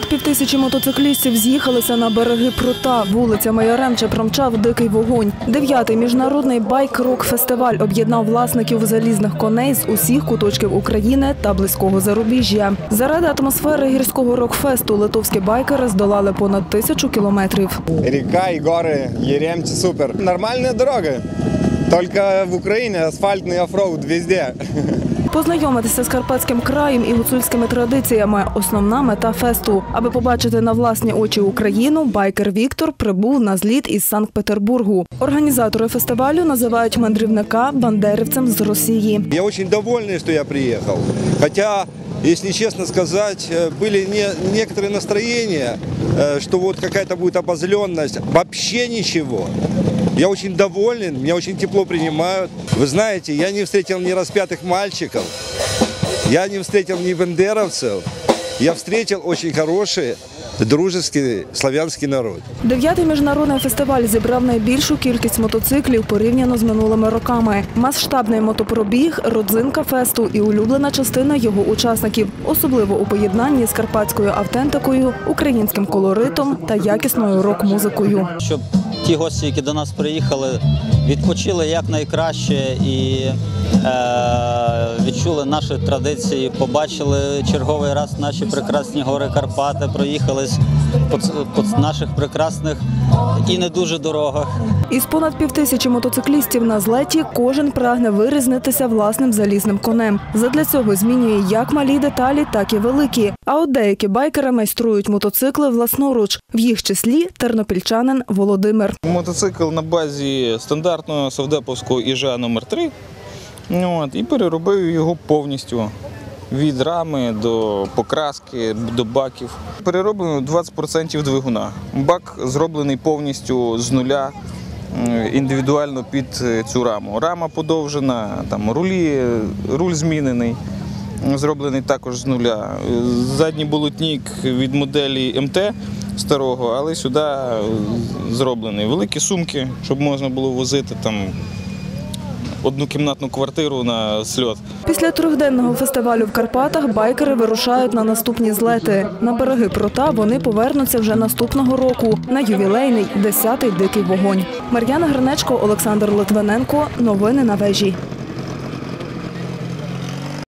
півтисячі мотоциклістів з'їхалися на береги прута. Вулицями Яремче промчав дикий вогонь. Дев'ятий міжнародний байк-рок-фестиваль об'єднав власників залізних коней з усіх куточків України та близького зарубіжжя. Заради атмосфери гірського рок-фесту литовські байкери здолали понад тисячу кілометрів. Река и горы, Еремче супер. Нормальная дорога. Только в Украине асфальтный оффроуд везде. Познайомитися з карпатським краєм і гуцульськими традиціями – основна мета фесту. Аби побачити на власні очі Україну, байкер Віктор прибув на зліт із Санкт-Петербургу. Організатори фестивалю називають мандрівника бандерівцем з Росії. Я очень довольний, що я приїхав. Хотя, если честно сказать, э, были не, некоторые настроения, э, что вот какая-то будет обозленность. Вообще ничего. Я очень доволен, меня очень тепло принимают. Вы знаете, я не встретил ни распятых мальчиков, я не встретил ни бендеровцев. Я встретил очень хороший, дружеский славянский народ. Дев'ятий міжнародний фестиваль зібрав найбільшу кількість мотоциклів порівняно з минулими роками. Масштабний мотопробіг, родзинка фесту і улюблена частина його учасників, особливо у поєднанні з карпатською автентикою, українським колоритом та якісною рок-музикою. щоб ті гості, які до нас приїхали, відпочили якнайкраще і відчули наші традиції, побачили черговий раз наші прекрасні гори Карпати, проїхались по, наших прекрасних і не дуже дорогах. Із понад півтисячі мотоциклістів на злеті кожен прагне вирізнитися власним залізним конем. Задля цього змінює як малі деталі, так і великі. А от деякі байкери майструють мотоцикли власноруч, в їх числі тернопільчанин Володимир. Мотоцикл на базі стандартного совдеповського іжа номер 3 От, і переробив його повністю. Від рами до покраски, до баків. Перероблено 20% двигуна. Бак зроблений повністю з нуля, індивідуально під е, цю раму. Рама подовжена, там рулі, руль змінений, зроблений також з нуля. Задній болотник від моделі МТ старого, але сюди е, зроблений. Великі сумки, щоб можна було возити там однокімнатну квартиру на сльот. Після трьохденного фестивалю в Карпатах байкери вирушають на наступні злети. На береги прота вони повернуться вже наступного року на ювілейний 10-й дикий вогонь. Мар'яна Гринечко, Олександр Литвиненко. Новини на вежі.